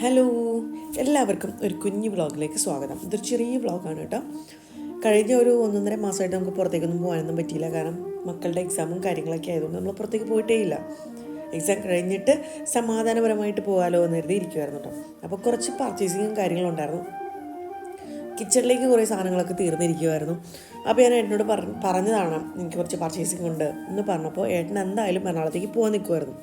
Hello എല്ലാവർക്കും ഒരു കുഞ്ഞു വ്ളോഗിലേക്ക് സ്വാഗതം. ഇതൊരു ചെറിയ വ്ളോഗാണ് കേട്ടോ. കഴിഞ്ഞ ഒരു ഒന്നൊന്നര മാസമായിട്ട് നമുക്ക് പുറത്തേക്കൊന്നും പോകാനൊന്നും പറ്റിയില്ല. കാരണം മക്കളുടെ എക്സാമും കാര്യങ്ങളൊക്കെ ആയതുകൊണ്ട് നമ്മൾ പുറത്തേക്ക് പോയിട്ടേ ഇല്ല. എക്സാം കഴിഞ്ഞിട്ട് സമാധാനപരമായിട്ട് പോകാമല്ലോ എന്ന് കരുതി ഇരിക്കുമായിരുന്നു കേട്ടോ. അപ്പോൾ കുറച്ച് പർച്ചേസിങ്ങും കാര്യങ്ങളും ഉണ്ടായിരുന്നു. കിച്ചണിലേക്ക് കുറേ സാധനങ്ങളൊക്കെ തീർന്നിരിക്കുമായിരുന്നു അപ്പോൾ ഞാൻ ഏട്ടനോട് പറഞ്ഞു പറഞ്ഞതാണ് എനിക്ക് കുറച്ച് പർച്ചേസിങ് ഉണ്ട് എന്ന് പറഞ്ഞപ്പോൾ ഏട്ടൻ എന്തായാലും എറണാകുളത്തേക്ക് പോകാൻ നിൽക്കുമായിരുന്നു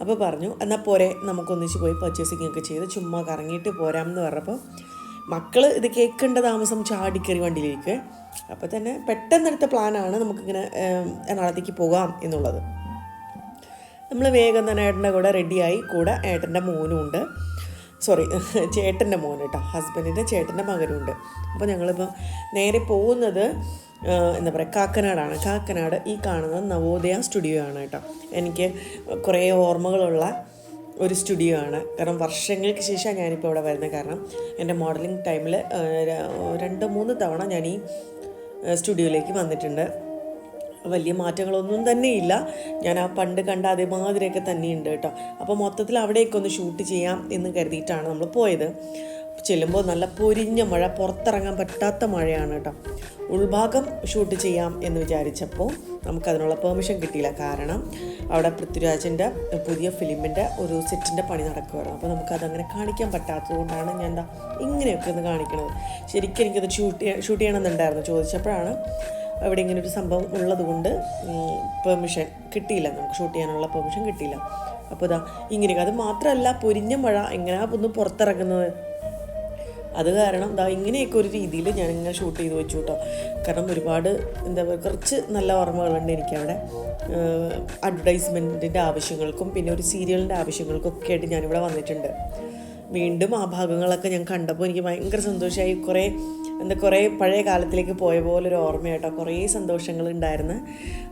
അപ്പോൾ പറഞ്ഞു എന്നാൽ പോരെ നമുക്കൊന്നിച്ച് പോയി പർച്ചേസിങ് ഒക്കെ ചെയ്ത് ചുമ്മാ കറങ്ങിയിട്ട് പോരാമെന്ന് പറഞ്ഞപ്പോൾ മക്കൾ ഇത് കേൾക്കേണ്ട താമസം ചാടിക്കറി വണ്ടിയിലേക്ക് അപ്പോൾ തന്നെ പെട്ടെന്നെടുത്ത പ്ലാനാണ് നമുക്കിങ്ങനെ എറണാകുളത്തേക്ക് പോകാം എന്നുള്ളത്. നമ്മൾ വേഗം തന്നെ ഏട്ടന്റെ കൂടെ റെഡിയായി കൂടെ ഏട്ടന്റെ മോനും ഉണ്ട് സോറി ചേട്ടന്റെ മോൻ കേട്ടോ ഹസ്ബൻഡിന്റെ ചേട്ടന്റെ മകനുണ്ട്. അപ്പോൾ ഞങ്ങളിപ്പോൾ നേരെ പോകുന്നത് എന്താ പറയുക കാക്കനാടാണ്. കാക്കനാട് ഈ കാണുന്നത് നവോദയ സ്റ്റുഡിയോ ആണ് കേട്ടോ. എനിക്ക് കുറേ ഓർമ്മകളുള്ള ഒരു സ്റ്റുഡിയോ ആണ്. കാരണം വർഷങ്ങൾക്ക് ശേഷം ഞാനിപ്പോൾ ഇവിടെ വരുന്നത്. കാരണം എന്റെ മോഡലിംഗ് ടൈമിൽ രണ്ട് മൂന്ന് തവണ ഞാൻ ഈ സ്റ്റുഡിയോയിലേക്ക് വന്നിട്ടുണ്ട്. വലിയ മാറ്റങ്ങളൊന്നും തന്നെ ഇല്ല ഞാൻ ആ പണ്ട് കണ്ട അതേമാതിരിയൊക്കെ തന്നെയുണ്ട് കേട്ടോ. അപ്പോൾ മൊത്തത്തിൽ അവിടേക്ക് ഒന്ന് ഷൂട്ട് ചെയ്യാം എന്ന് കരുതിയിട്ടാണ് നമ്മൾ പോയത്. ചെല്ലുമ്പോൾ നല്ല പൊരിഞ്ഞ മഴ പുറത്തിറങ്ങാൻ പറ്റാത്ത മഴയാണ് കേട്ടോ. ഉൾഭാഗം ഷൂട്ട് ചെയ്യാം എന്ന് വിചാരിച്ചപ്പോൾ നമുക്കതിനുള്ള പെർമിഷൻ കിട്ടിയില്ല. കാരണം അവിടെ പൃഥ്വിരാജിന്റെ പുതിയ ഫിലിമിന്റെ ഒരു സെറ്റിന്റെ പണി നടക്കുമായിരുന്നു അപ്പോൾ നമുക്കതങ്ങനെ കാണിക്കാൻ പറ്റാത്തത് കൊണ്ടാണ് ഞാൻ എന്താ ഇങ്ങനെയൊക്കെ ഒന്ന് കാണിക്കണത്. ശരിക്കും എനിക്കത് ഷൂട്ട് ഷൂട്ട് ചെയ്യണമെന്നുണ്ടായിരുന്നു. ചോദിച്ചപ്പോഴാണ് അവിടെ ഇങ്ങനെ ഒരു സംഭവം ഉള്ളതുകൊണ്ട് പെർമിഷൻ കിട്ടിയില്ല. നമുക്ക് ഷൂട്ട് ചെയ്യാനുള്ള പെർമിഷൻ കിട്ടിയില്ല. അപ്പോൾ ഇതാ ഇങ്ങനെയൊക്കെ. അത് മാത്രമല്ല പൊരിഞ്ഞ മഴ എങ്ങനെയാ ഒന്ന് പുറത്തിറങ്ങുന്നത്? അത് കാരണം ദാ ഇങ്ങനെയൊക്കെ ഒരു രീതിയിൽ ഞാൻ ഇങ്ങനെ ഷൂട്ട് ചെയ്ത് വെച്ചു കേട്ടോ കാരണം ഒരുപാട് എന്താ പറയുക കുറച്ച് നല്ല ഓർമ്മകളുണ്ട് എനിക്കവിടെ. അഡ്വർടൈസ്മെന്റിന്റെ ആവശ്യങ്ങൾക്കും പിന്നെ ഒരു സീരിയലിന്റെ ആവശ്യങ്ങൾക്കും ഒക്കെ ആയിട്ട് ഞാനിവിടെ വന്നിട്ടുണ്ട്. വീണ്ടും ആ ഭാഗങ്ങളൊക്കെ ഞാൻ കണ്ടപ്പോൾ എനിക്ക് ഭയങ്കര സന്തോഷമായി. കുറേ എന്താ കുറേ പഴയ കാലത്തിലേക്ക് പോയ പോലെ ഒരു ഓർമ്മയായിട്ടോ കുറേ സന്തോഷങ്ങൾ ഉണ്ടായിരുന്ന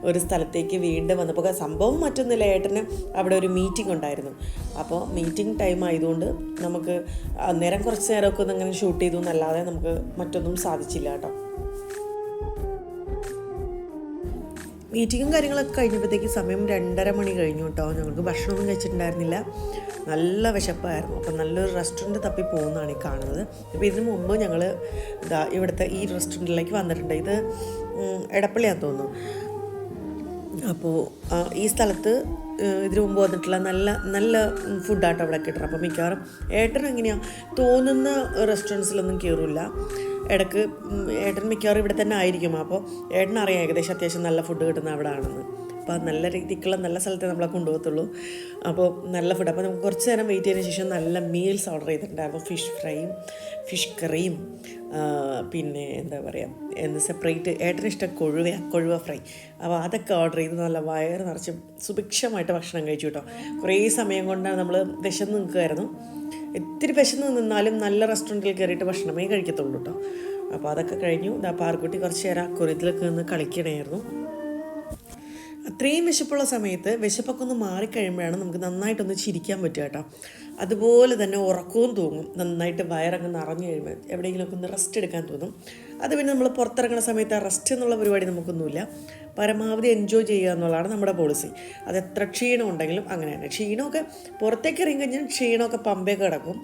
ഒരു സ്ഥലത്തേക്ക് വീണ്ടും വന്നപ്പോൾ. സംഭവം മറ്റൊന്നുമില്ല. ഏട്ടന് അവിടെ ഒരു മീറ്റിംഗ് ഉണ്ടായിരുന്നു. അപ്പോൾ മീറ്റിംഗ് ടൈം ആയതുകൊണ്ട് നമുക്ക് അന്നേരം കുറച്ച് നേരമൊക്കെ ഒന്ന് അങ്ങനെ ഷൂട്ട് ചെയ്തു എന്നല്ലാതെ നമുക്ക് മറ്റൊന്നും സാധിച്ചില്ല കേട്ടോ. മീറ്റിങ്ങും കാര്യങ്ങളൊക്കെ കഴിഞ്ഞപ്പോഴത്തേക്ക് സമയം രണ്ടര മണി കഴിഞ്ഞു കേട്ടോ. ഞങ്ങൾക്ക് ഭക്ഷണമൊന്നും കഴിച്ചിട്ടുണ്ടായിരുന്നില്ല. നല്ല വിശപ്പായിരുന്നു. അപ്പം നല്ലൊരു റെസ്റ്റോറന്റ് തപ്പി പോകുന്നതാണ് ഈ കാണുന്നത്. അപ്പോൾ ഇതിന് മുമ്പ് ഞങ്ങൾ ഇതാ ഇവിടുത്തെ ഈ റെസ്റ്റോറന്റിലേക്ക് വന്നിട്ടുണ്ട്. ഇത് എടപ്പള്ളിയാന്ന് തോന്നുന്നു. അപ്പോൾ ഈ സ്ഥലത്ത് ഇതിനു മുമ്പ് വന്നിട്ടുള്ള നല്ല നല്ല ഫുഡാട്ടോ അവിടെ കിട്ടണം അപ്പോൾ മിക്കവാറും ഏട്ടൻ എങ്ങനെയാണ് തോന്നുന്ന റെസ്റ്റോറന്റ്സിലൊന്നും കയറില്ല ഇടയ്ക്ക് ഉം, ഏട്ടൻ മിക്കവാറും ഇവിടെ തന്നെ ആയിരിക്കും. അപ്പോൾ ഏട്ടൻ അറിയാം ഏകദേശം അത്യാവശ്യം നല്ല ഫുഡ് കിട്ടുന്ന അവിടെ ആണെന്ന് അപ്പോൾ നല്ല രീതിക്കുള്ള നല്ല സ്ഥലത്തെ നമ്മളെ കൊണ്ടുപോകത്തുള്ളൂ. അപ്പോൾ നല്ല ഫുഡ് അപ്പോൾ നമുക്ക് കുറച്ച് നേരം വെയിറ്റ് ചെയ്തതിന് ശേഷം നല്ല മീൽസ് ഓർഡർ ചെയ്തിട്ടുണ്ടായിരുന്നു ഫിഷ് ഫ്രൈയും ഫിഷ് കറിയും ആ, പിന്നെ എന്താ പറയുക എന്ന് സെപ്പറേറ്റ് ഏട്ടന് ഇഷ്ടം കൊഴുവ കൊഴുവ ഫ്രൈ അപ്പോൾ അതൊക്കെ ഓർഡർ ചെയ്ത് നല്ല വയറ് നിറച്ച് സുഭിക്ഷമായിട്ട് ഭക്ഷണം കഴിച്ചു കേട്ടോ. കുറേ സമയം കൊണ്ടാണ് നമ്മൾ വിശന്ന് നിൽക്കുമായിരുന്നു ഇത്തിരി വിശന്ന് നിന്നാലും നല്ല റെസ്റ്റോറന്റിൽ കയറിയിട്ട് ഭക്ഷണമേ കഴിക്കത്തുള്ളൂ കേട്ടോ. അപ്പോൾ അതൊക്കെ കഴിഞ്ഞു. പാർക്കുട്ടി കുറച്ച് നേരം കുറിയത്തിലൊക്കെ നിന്ന് കളിക്കണമായിരുന്നു അത്രയും വിശപ്പുള്ള സമയത്ത് വിശപ്പൊക്കെ ഒന്ന് മാറിക്കഴിയുമ്പോഴാണ് നമുക്ക് നന്നായിട്ടൊന്ന് ചിരിക്കാൻ പറ്റുക കേട്ടോ. അതുപോലെ തന്നെ ഉറക്കവും തോന്നും നന്നായിട്ട് വയറങ്ങ് നിറഞ്ഞു കഴിയുമ്പോൾ എവിടെയെങ്കിലുമൊക്കെ ഒന്ന് റെസ്റ്റ് എടുക്കാൻ തോന്നും. അത് പിന്നെ നമ്മൾ പുറത്തിറങ്ങുന്ന സമയത്ത് റെസ്റ്റ് എന്നുള്ള പരിപാടി നമുക്കൊന്നുമില്ല. പരമാവധി എൻജോയ് ചെയ്യുക എന്നുള്ളതാണ് നമ്മുടെ പോളിസി അത് എത്ര ക്ഷീണം ഉണ്ടെങ്കിലും അങ്ങനെയാണ്. ക്ഷീണമൊക്കെ പുറത്തേക്ക് ഇറങ്ങി കഴിഞ്ഞാൽ ക്ഷീണമൊക്കെ പമ്പേ കിടക്കും.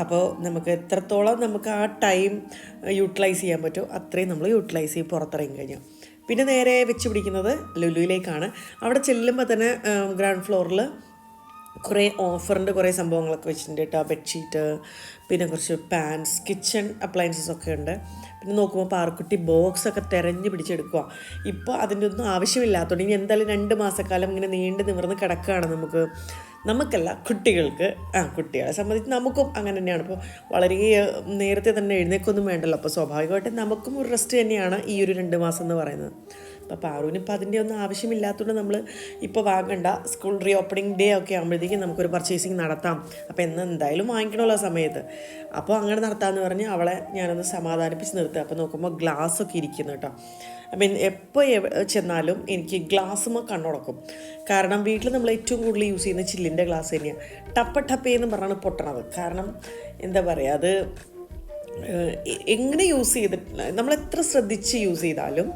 അപ്പോൾ നമുക്ക് എത്രത്തോളം നമുക്ക് ആ ടൈം യൂട്ടിലൈസ് ചെയ്യാൻ പറ്റുമോ അത്രയും നമ്മൾ യൂട്ടിലൈസ് ചെയ്യും പുറത്തിറങ്ങി കഴിഞ്ഞാൽ. പിന്നെ നേരെ വെച്ച് പിടിക്കുന്നത് ലുലുവിലേക്കാണ്. അവിടെ ചെല്ലുമ്പോൾ തന്നെ ഗ്രൗണ്ട് ഫ്ലോറിൽ കുറേ ഓഫറിന്റെ കുറേ സംഭവങ്ങളൊക്കെ വെച്ചിട്ടുണ്ട് കേട്ടോ. ബെഡ്ഷീറ്റ് പിന്നെ കുറച്ച് പാൻസ് കിച്ചൺ അപ്ലയൻസസ് ഒക്കെ ഉണ്ട്. പിന്നെ നോക്കുമ്പോൾ പാർക്കുട്ടി ബോക്സ് ഒക്കെ തിരഞ്ഞു പിടിച്ചെടുക്കുക ഇപ്പോൾ അതിന്റെ ഒന്നും ആവശ്യമില്ലാത്തതുകൊണ്ട് ഇനി എന്തായാലും രണ്ട് മാസക്കാലം ഇങ്ങനെ നീണ്ടു നിവർന്ന് കിടക്കുകയാണ് നമുക്ക്. നമുക്കല്ല കുട്ടികൾക്ക്. ആ കുട്ടികളെ സംബന്ധിച്ച് നമുക്കും അങ്ങനെ തന്നെയാണ്. ഇപ്പോൾ വളരെ നേരത്തെ തന്നെ എഴുന്നേക്കൊന്നും വേണ്ടല്ലോ. അപ്പോൾ സ്വാഭാവികമായിട്ടും നമുക്കും ഒരു റെസ്റ്റ് തന്നെയാണ് ഈ ഒരു രണ്ട് മാസം എന്ന് പറയുന്നത്. അപ്പോൾ പാറുവിന് ഇപ്പോൾ അതിന്റെ ഒന്നും ആവശ്യമില്ലാത്തതുകൊണ്ട് നമ്മൾ ഇപ്പോൾ വാങ്ങണ്ട. സ്കൂൾ റീ ഓപ്പണിംഗ് ഡേ ഒക്കെ ആകുമ്പോഴത്തേക്കും നമുക്കൊരു പർച്ചേസിങ് നടത്താം. അപ്പോൾ എന്ന് എന്തായാലും വാങ്ങിക്കണമല്ലോ ആ സമയത്ത്. അപ്പോൾ അങ്ങനെ നടത്താമെന്ന് പറഞ്ഞ് അവളെ ഞാനൊന്ന് സമാധാനിപ്പിച്ച് നിർത്തുക. അപ്പോൾ നോക്കുമ്പോൾ ഗ്ലാസ് ഒക്കെ ഇരിക്കുന്നു കേട്ടോ. അപ്പം എപ്പോൾ ചെന്നാലും എനിക്ക് ഗ്ലാസ്സുമ കണ്ണുടക്കും. കാരണം വീട്ടിൽ നമ്മൾ ഏറ്റവും കൂടുതൽ യൂസ് ചെയ്യുന്ന ചില്ലിന്റെ ഗ്ലാസ് തന്നെയാണ് ടപ്പ ടപ്പേന്ന് പറഞ്ഞാണ് പൊട്ടണത്. കാരണം എന്താ പറയുക അത് എങ്ങനെ യൂസ് ചെയ്തിട്ടില്ല നമ്മൾ എത്ര ശ്രദ്ധിച്ച് യൂസ് ചെയ്താലും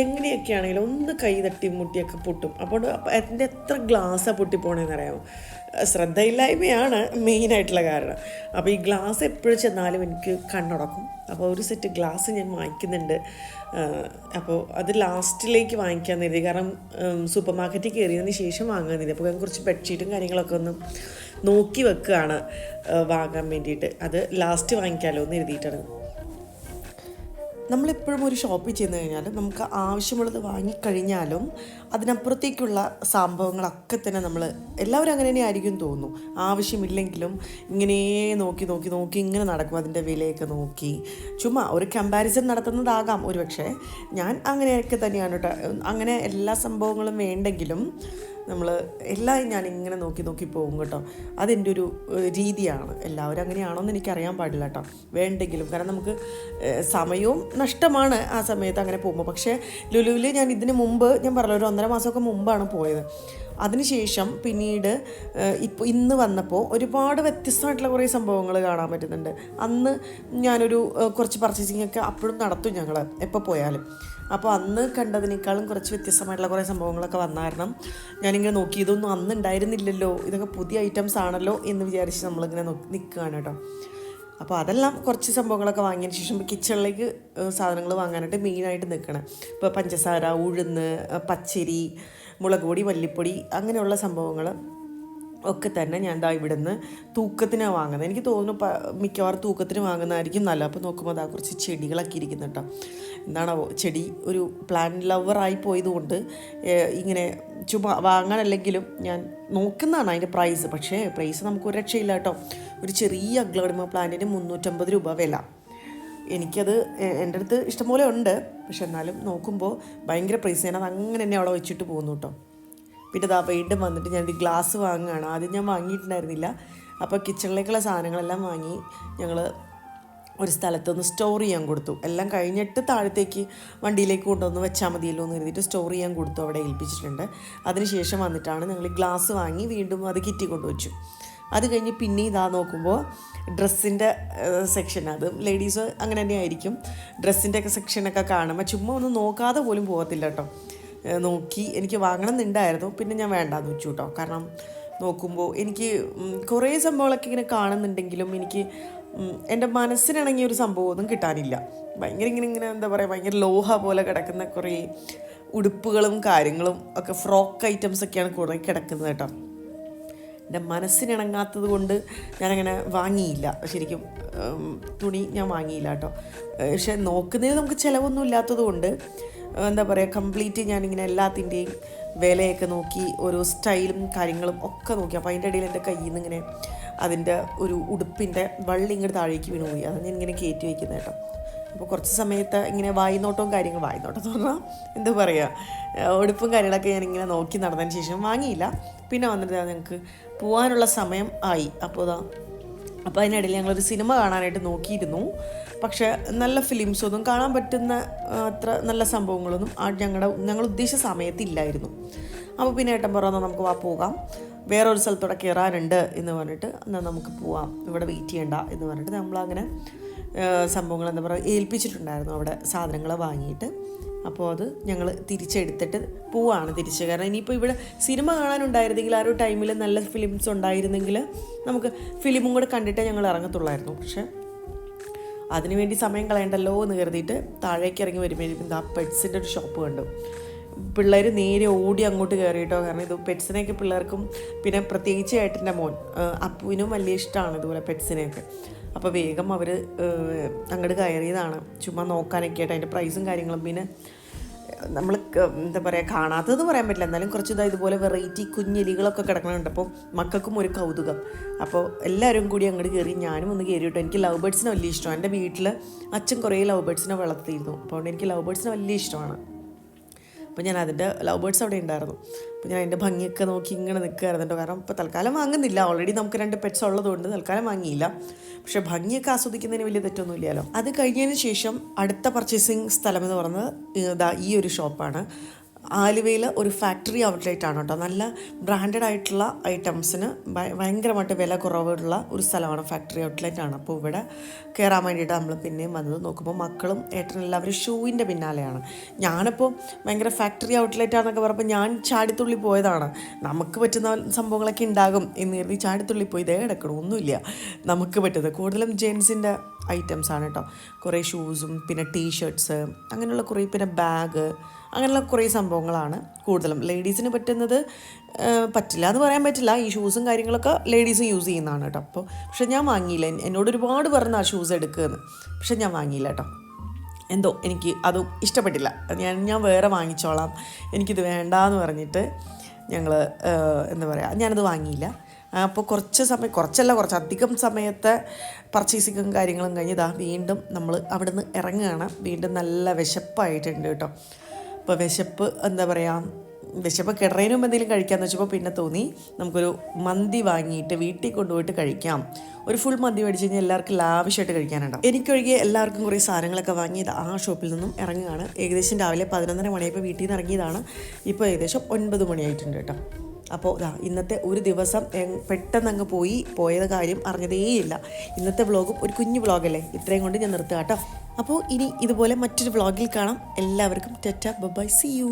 എങ്ങനെയൊക്കെയാണെങ്കിലും ഒന്ന് കൈ തട്ടി മുട്ടിയൊക്കെ പൊട്ടും. അപ്പോൾ എന്റെ എത്ര ഗ്ലാസ്സാണ് പൊട്ടിപ്പോണെന്ന് അറിയാമോ ശ്രദ്ധയില്ലായ്മയാണ് മെയിനായിട്ടുള്ള കാരണം. അപ്പോൾ ഈ ഗ്ലാസ് എപ്പോഴും ചെന്നാലും എനിക്ക് കണ്ണുടക്കും. അപ്പോൾ ഒരു സെറ്റ് ഗ്ലാസ് ഞാൻ വാങ്ങിക്കുന്നുണ്ട്. അപ്പോൾ അത് ലാസ്റ്റിലേക്ക് വാങ്ങിക്കാൻ നേരി കാരണം സൂപ്പർ മാർക്കറ്റിൽ കയറിയതിന് ശേഷം വാങ്ങാൻ അപ്പോൾ ഞാൻ കുറച്ച് ബെഡ്ഷീറ്റും കാര്യങ്ങളൊക്കെ ഒന്ന് നോക്കി വെക്കുകയാണ് വാങ്ങാൻ വേണ്ടിയിട്ട്. അത് ലാസ്റ്റ് വാങ്ങിക്കാമല്ലോ എന്ന് എഴുതിയിട്ടാണ് നമ്മളെപ്പോഴും ഒരു ഷോപ്പിൽ ചെന്ന് കഴിഞ്ഞാൽ നമുക്ക് ആവശ്യമുള്ളത് വാങ്ങിക്കഴിഞ്ഞാലും അതിനപ്പുറത്തേക്കുള്ള സംഭവങ്ങളൊക്കെ തന്നെ നമ്മൾ എല്ലാവരും അങ്ങനെ തന്നെ ആയിരിക്കും തോന്നുന്നു. ആവശ്യമില്ലെങ്കിലും ഇങ്ങനെ നോക്കി നോക്കി നോക്കി ഇങ്ങനെ നടക്കും അതിന്റെ വിലയൊക്കെ നോക്കി. ചുമ്മാ ഒരു കമ്പാരിസൺ നടത്തുന്നതാകാം ഒരു പക്ഷേ ഞാൻ അങ്ങനെയൊക്കെ തന്നെയാണ് കേട്ടോ അങ്ങനെ എല്ലാ സംഭവങ്ങളും വേണ്ടെങ്കിലും നമ്മൾ എല്ലാം ഞാൻ ഇങ്ങനെ നോക്കി നോക്കി പോകും കേട്ടോ. അതെന്റെ ഒരു രീതിയാണ്. എല്ലാവരും അങ്ങനെയാണോ എന്ന് എനിക്കറിയാൻ പാടില്ല കേട്ടോ. വേണ്ടെങ്കിലും. കാരണം നമുക്ക് സമയവും നഷ്ടമാണ് ആ സമയത്ത് അങ്ങനെ പോകുമ്പോൾ പക്ഷേ ലുലുവിൽ ഞാൻ ഇതിന് മുമ്പ് ഞാൻ പറഞ്ഞ ഒരു ഒന്നര മാസമൊക്കെ മുമ്പാണ് പോയത്. അതിനുശേഷം പിന്നീട് ഇപ്പോൾ ഇന്ന് വന്നപ്പോൾ ഒരുപാട് വ്യത്യസ്തമായിട്ടുള്ള കുറേ സംഭവങ്ങൾ കാണാൻ പറ്റുന്നുണ്ട്. അന്ന് ഞാനൊരു കുറച്ച് പർച്ചേസിംഗ് ഒക്കെ അപ്പോഴും നടത്തും ഞങ്ങൾ എപ്പോൾ പോയാലും. അപ്പോൾ അന്ന് കണ്ടതിനേക്കാളും കുറച്ച് വ്യത്യസ്തമായിട്ടുള്ള കുറേ സംഭവങ്ങളൊക്കെ വന്ന കാരണം ഞാനിങ്ങനെ നോക്കി ഇതൊന്നും അന്ന് ഉണ്ടായിരുന്നില്ലല്ലോ. ഇതൊക്കെ പുതിയ ഐറ്റംസ് ആണല്ലോ എന്ന് വിചാരിച്ച് നമ്മളിങ്ങനെ നിൽക്കുകയാണ് കേട്ടോ. അപ്പോൾ അതെല്ലാം കുറച്ച് സംഭവങ്ങളൊക്കെ വാങ്ങിയതിന് ശേഷം കിച്ചണിലേക്ക് സാധനങ്ങൾ വാങ്ങാനായിട്ട് മെയിനായിട്ട് നിൽക്കണം ഇപ്പോൾ പഞ്ചസാര ഉഴുന്ന് പച്ചരി മുളക് പൊടി മല്ലിപ്പൊടി അങ്ങനെയുള്ള സംഭവങ്ങൾ ഒക്കെ തന്നെ ഞാൻ ദാ ഇവിടുന്ന് തൂക്കത്തിന് വാങ്ങുന്നത് എനിക്ക് തോന്നുന്നു മിക്കവാറും തൂക്കത്തിന് വാങ്ങുന്നതായിരിക്കും നല്ല അപ്പോൾ നോക്കുമ്പോൾ അതാ കുറച്ച് ചെടികളൊക്കെ ഇരിക്കുന്നു കേട്ടോ എന്താണാവോ ചെടി ഒരു പ്ലാൻ ലവറായി പോയതുകൊണ്ട് ഇങ്ങനെ ചുമ്മാ വാങ്ങാനല്ലെങ്കിലും ഞാൻ നോക്കുന്നതാണ് അതിന്റെ പ്രൈസ് പക്ഷേ പ്രൈസ് നമുക്ക് ഒരു രക്ഷയില്ല കേട്ടോ ഒരു ചെറിയ അഗ്ലോഡിമ പ്ലാന്റിന് മുന്നൂറ്റമ്പത് രൂപ വില. എനിക്കത് എന്റെ അടുത്ത് ഇഷ്ടംപോലെ ഉണ്ട്. പക്ഷെ എന്നാലും നോക്കുമ്പോൾ ഭയങ്കര പ്രൈസ് ഞാനത് അങ്ങനെ തന്നെ അവിടെ വെച്ചിട്ട് പോകുന്നു കേട്ടോ പിന്നെ അതാ വീണ്ടും വന്നിട്ട് ഈ ഗ്ലാസ് വാങ്ങുകയാണ്. ആദ്യം ഞാൻ വാങ്ങിയിട്ടുണ്ടായിരുന്നില്ല. അപ്പോൾ കിച്ചണിലേക്കുള്ള സാധനങ്ങളെല്ലാം വാങ്ങി ഞങ്ങൾ ഒരു സ്ഥലത്തൊന്ന് സ്റ്റോർ ചെയ്യാൻ കൊടുത്തു. എല്ലാം കഴിഞ്ഞിട്ട് താഴത്തേക്ക് വണ്ടിയിലേക്ക് കൊണ്ടുവന്ന് വെച്ചാൽ മതിയല്ലോ എന്ന് കരുതിയിട്ട് സ്റ്റോർ ചെയ്യാൻ കൊടുത്തു. അവിടെ ഏൽപ്പിച്ചിട്ടുണ്ട്. അതിനുശേഷം വന്നിട്ടാണ് ഞങ്ങൾ ഗ്ലാസ് വാങ്ങി വീണ്ടും അത് കിറ്റി കൊണ്ടുവച്ചു. അത് കഴിഞ്ഞ് പിന്നെ ഇതാ നോക്കുമ്പോൾ ഡ്രസ്സിന്റെ സെക്ഷൻ അത് ലേഡീസ് അങ്ങനെ തന്നെ ആയിരിക്കും. ഡ്രസ്സിന്റെ ഒക്കെ സെക്ഷനൊക്കെ കാണുമ്പോൾ ചുമ്മാ ഒന്ന് നോക്കാതെ പോലും പോകത്തില്ല കേട്ടോ. നോക്കി എനിക്ക് വാങ്ങണം എന്നുണ്ടായിരുന്നു. പിന്നെ ഞാൻ വേണ്ടാന്ന് വെച്ചു കേട്ടോ കാരണം നോക്കുമ്പോൾ എനിക്ക് കുറേ സംഭവങ്ങളൊക്കെ ഇങ്ങനെ കാണുന്നുണ്ടെങ്കിലും എനിക്ക് എന്റെ മനസ്സിനിണങ്ങിയ ഒരു സംഭവമൊന്നും കിട്ടാനില്ല. ഭയങ്കര ഇങ്ങനെ ഇങ്ങനെ എന്താ പറയുക ഭയങ്കര ലോഹ പോലെ കിടക്കുന്ന കുറേ ഉടുപ്പുകളും കാര്യങ്ങളും ഒക്കെ ഫ്രോക്ക് ഐറ്റംസ് ഒക്കെയാണ് കുറേ കിടക്കുന്നത് കേട്ടോ. എന്റെ മനസ്സിനിണങ്ങാത്തത് കൊണ്ട് ഞാനങ്ങനെ വാങ്ങിയില്ല. ശരിക്കും തുണി ഞാൻ വാങ്ങിയില്ല കേട്ടോ പക്ഷെ നോക്കുന്നതിന് നമുക്ക് ചിലവൊന്നും ഇല്ലാത്തത് കൊണ്ട് എന്താ പറയുക കംപ്ലീറ്റ് ഞാനിങ്ങനെ എല്ലാത്തിന്റെയും വിലയൊക്കെ നോക്കി ഓരോ സ്റ്റൈലും കാര്യങ്ങളും ഒക്കെ നോക്കി. അപ്പോൾ അതിന്റെ ഇടയിൽ എന്റെ കയ്യിൽ നിന്ന് ഇങ്ങനെ അതിന്റെ ഒരു ഉടുപ്പിന്റെ വള്ളി ഇങ്ങോട്ട് താഴേക്ക് വീണു പോയി. അതാണ് ഞാൻ ഇങ്ങനെ കയറ്റി വയ്ക്കുന്നത് കേട്ടോ. അപ്പോൾ കുറച്ച് സമയത്ത് ഇങ്ങനെ വായ്നോട്ടവും കാര്യങ്ങൾ വായ്നോട്ടം എന്ന് പറഞ്ഞാൽ എന്താ പറയുക ഉടുപ്പും കാര്യങ്ങളൊക്കെ ഇങ്ങനെ നോക്കി നടന്നതിന് ശേഷം വാങ്ങിയില്ല. പിന്നെ വന്നിട്ട് ഞങ്ങൾക്ക് പോകാനുള്ള സമയം ആയി. അപ്പോൾ ഇതാ അപ്പോൾ അതിനിടയിൽ ഞങ്ങളൊരു സിനിമ കാണാനായിട്ട് നോക്കിയിരുന്നു. പക്ഷെ നല്ല ഫിലിംസ് ഒന്നും കാണാൻ പറ്റുന്ന അത്ര നല്ല സംഭവങ്ങളൊന്നും ആ ഞങ്ങളുടെ ഞങ്ങൾ ഉദ്ദേശിച്ച സമയത്ത് ഇല്ലായിരുന്നു അപ്പോൾ പിന്നെ ഏട്ടൻ പറഞ്ഞു നമുക്ക് വാ പോകാം. വേറൊരു സ്ഥലത്തൂടെ കയറാനുണ്ട് എന്ന് പറഞ്ഞിട്ട് എന്നാൽ നമുക്ക് പോവാം. ഇവിടെ വെയിറ്റ് ചെയ്യണ്ട എന്ന് പറഞ്ഞിട്ട് നമ്മളങ്ങനെ സംഭവങ്ങൾ എന്താ പറയുക ഏൽപ്പിച്ചിട്ടുണ്ടായിരുന്നു അവിടെ സാധനങ്ങൾ വാങ്ങിയിട്ട്. അപ്പോൾ അത് ഞങ്ങൾ തിരിച്ചെടുത്തിട്ട് പോവാണ് തിരിച്ച്. കാരണം ഇനിയിപ്പോൾ ഇവിടെ സിനിമ കാണാനുണ്ടായിരുന്നെങ്കിൽ ആ ഒരു ടൈമിൽ നല്ല ഫിലിംസ് ഉണ്ടായിരുന്നെങ്കിൽ നമുക്ക് ഫിലിമും കൂടെ കണ്ടിട്ടേ ഞങ്ങൾ ഇറങ്ങത്തുള്ളായിരുന്നു. പക്ഷേ അതിനുവേണ്ടി സമയം കളയണ്ടല്ലോ എന്ന് കരുതിയിട്ട് താഴേക്ക് ഇറങ്ങി വരുമ്പോഴേക്കും ആ പെറ്റ്സിന്റെ ഒരു ഷോപ്പ് കണ്ടു. പിള്ളേർ നേരെ ഓടി അങ്ങോട്ട് കയറിയിട്ടോ കാരണം ഇത് പെറ്റ്സിനെയൊക്കെ പിള്ളേർക്കും പിന്നെ പ്രത്യേകിച്ച് ഏട്ടന്റെ മോൻ അപ്പുവിനും വലിയ ഇഷ്ടമാണ് ഇതുപോലെ പെറ്റ്സിനെയൊക്കെ. അപ്പോൾ വേഗം അവർ അങ്ങോട്ട് കയറിയതാണ്. ചുമ്മാ നോക്കാനൊക്കെ ആയിട്ട് അതിന്റെ പ്രൈസും കാര്യങ്ങളും. പിന്നെ നമ്മൾ എന്താ പറയുക കാണാത്തത് പറയാൻ പറ്റില്ല. എന്നാലും കുറച്ച് ഇതാ ഇതുപോലെ വെറൈറ്റി കുഞ്ഞെലികളൊക്കെ കിടക്കണുണ്ട്. അപ്പോൾ മക്കൾക്കും ഒരു കൗതുകം. അപ്പോൾ എല്ലാവരും കൂടി അങ്ങോട്ട് കയറി ഞാനും ഒന്ന് കയറി കേട്ടോ. എനിക്ക് ലവ് ബേഡ്സിനെ വലിയ ഇഷ്ടമാണ്. എന്റെ വീട്ടിൽ അച്ഛൻ കുറേ ലവ് ബേഡ്സിനെ വളർത്തിയിരുന്നു. അപ്പോൾ എനിക്ക് ലവ് ബേഡ്സിനെ വലിയ ഇഷ്ടമാണ്. അപ്പോൾ ഞാൻ അതിന്റെ ലവ് ബേർഡ്സ് അവിടെ ഉണ്ടായിരുന്നു. അപ്പോൾ ഞാൻ അതിന്റെ ഭംഗിയൊക്കെ നോക്കി ഇങ്ങനെ നിൽക്കുകയായിരുന്നു. കാരണം ഇപ്പോൾ തൽക്കാലം വാങ്ങുന്നില്ല. ഓൾറെഡി നമുക്ക് രണ്ട് പെറ്റ്സ് ഉള്ളതുകൊണ്ട് തൽക്കാലം വാങ്ങിയില്ല. പക്ഷേ ഭംഗിയൊക്കെ ആസ്വദിക്കുന്നതിന് വലിയ തെറ്റൊന്നും ഇല്ലല്ലോ അത് കഴിഞ്ഞതിന് ശേഷം അടുത്ത പർച്ചേസിങ് സ്ഥലം എന്ന് പറയുന്നത് ഈ ഒരു ഷോപ്പാണ് ആലുവയിൽ ഒരു ഫാക്ടറി ഔട്ട്ലെറ്റ് ആണ് കേട്ടോ. നല്ല ബ്രാൻഡഡ് ആയിട്ടുള്ള ഐറ്റംസിന് ഭയ- ഭയങ്കരമായിട്ട് വില കുറവുള്ള ഒരു സ്ഥലമാണ് ഫാക്ടറി ഔട്ട്ലെറ്റ് ആണ്. അപ്പോൾ ഇവിടെ കയറാൻ വേണ്ടിയിട്ട് നമ്മൾ പിന്നെയും വന്നത് നോക്കുമ്പോൾ മക്കളും ഏട്ടനും എല്ലാവരും ഷൂവിന്റെ പിന്നാലെയാണ്. ഞാനിപ്പോൾ ഭയങ്കര ഫാക്ടറി ഔട്ട്ലെറ്റ് ആണെന്നൊക്കെ പറഞ്ഞപ്പോൾ ഞാൻ ചാടിത്തുള്ളി പോയതാണ്. നമുക്ക് പറ്റുന്ന സംഭവങ്ങളൊക്കെ ഉണ്ടാകും എന്ന് കരുതി ചാടിത്തുള്ളി പോയി. ഇതേ കിടക്കണം. ഒന്നുമില്ല. നമുക്ക് പറ്റുന്നത്. കൂടുതലും ജെൻസിന്റെ ഐറ്റംസ് ആണ് കേട്ടോ. കുറേ ഷൂസും പിന്നെ ടീഷർട്ട്സ് അങ്ങനെയുള്ള കുറേ പിന്നെ ബാഗ് അങ്ങനെയുള്ള കുറേ സംഭവങ്ങളാണ് കൂടുതലും. ലേഡീസിന് പറ്റുന്നത് പറ്റില്ല എന്ന് പറയാൻ പറ്റില്ല. ഈ ഷൂസും കാര്യങ്ങളൊക്കെ ലേഡീസും യൂസ് ചെയ്യുന്നതാണ് കേട്ടോ. അപ്പോൾ പക്ഷെ ഞാൻ വാങ്ങിയില്ല. എന്നോട് ഒരുപാട് പറഞ്ഞ ആ ഷൂസ് എടുക്കുമെന്ന് പക്ഷെ ഞാൻ വാങ്ങിയില്ല കേട്ടോ. എന്തോ എനിക്ക് അത് ഇഷ്ടപ്പെട്ടില്ല. ഞാൻ ഞാൻ വേറെ വാങ്ങിച്ചോളാം. എനിക്കിത് വേണ്ട എന്ന് പറഞ്ഞിട്ട് ഞങ്ങൾ എന്താ പറയുക ഞാനത് വാങ്ങിയില്ല. അപ്പോൾ കുറച്ച് സമയം കുറച്ചല്ല കുറച്ച് അധികം സമയത്തെ പർച്ചേസിങ്ങും കാര്യങ്ങളും കഴിഞ്ഞ് ഇതാ വീണ്ടും നമ്മൾ അവിടുന്ന് ഇറങ്ങുകയാണ്. വീണ്ടും നല്ല വിശപ്പായിട്ടുണ്ട് കേട്ടോ. അപ്പോൾ വിശപ്പ് എന്താ പറയുക വിശപ്പ് കിടറേനും എന്തെങ്കിലും കഴിക്കാമെന്ന് വെച്ചപ്പോൾ പിന്നെ തോന്നി നമുക്കൊരു മന്തി വാങ്ങിയിട്ട് വീട്ടിൽ കൊണ്ടുപോയിട്ട് കഴിക്കാം. ഒരു ഫുൾ മന്തി മേടിച്ച് കഴിഞ്ഞാൽ എല്ലാവർക്കും ലാവിഷായിട്ട് കഴിക്കാനുണ്ടാവും. എനിക്കൊഴികെ എല്ലാവർക്കും കുറേ സാധനങ്ങളൊക്കെ വാങ്ങിയത് ആ ഷോപ്പിൽ നിന്നും ഇറങ്ങുകയാണ്. ഏകദേശം രാവിലെ പതിനൊന്നര മണിയായപ്പോൾ വീട്ടിൽ നിന്ന് ഇറങ്ങിയതാണ്. ഇപ്പോൾ ഏകദേശം ഒൻപത് മണിയായിട്ടുണ്ട് കേട്ടോ. അപ്പോൾ ദാ ഇന്നത്തെ ഒരു ദിവസം പെട്ടെന്ന് അങ്ങ് പോയി. പോയത് കാര്യം അറിഞ്ഞതേയില്ല. ഇന്നത്തെ വ്ളോഗും ഒരു കുഞ്ഞു വ്ളോഗല്ലേ ഇത്രയും കൊണ്ട് ഞാൻ നിർത്തുക കേട്ടോ. അപ്പോൾ ഇനി ഇതുപോലെ മറ്റൊരു വ്ളോഗിൽ കാണാം. എല്ലാവർക്കും ടെറ്റ ബൈ സി യു.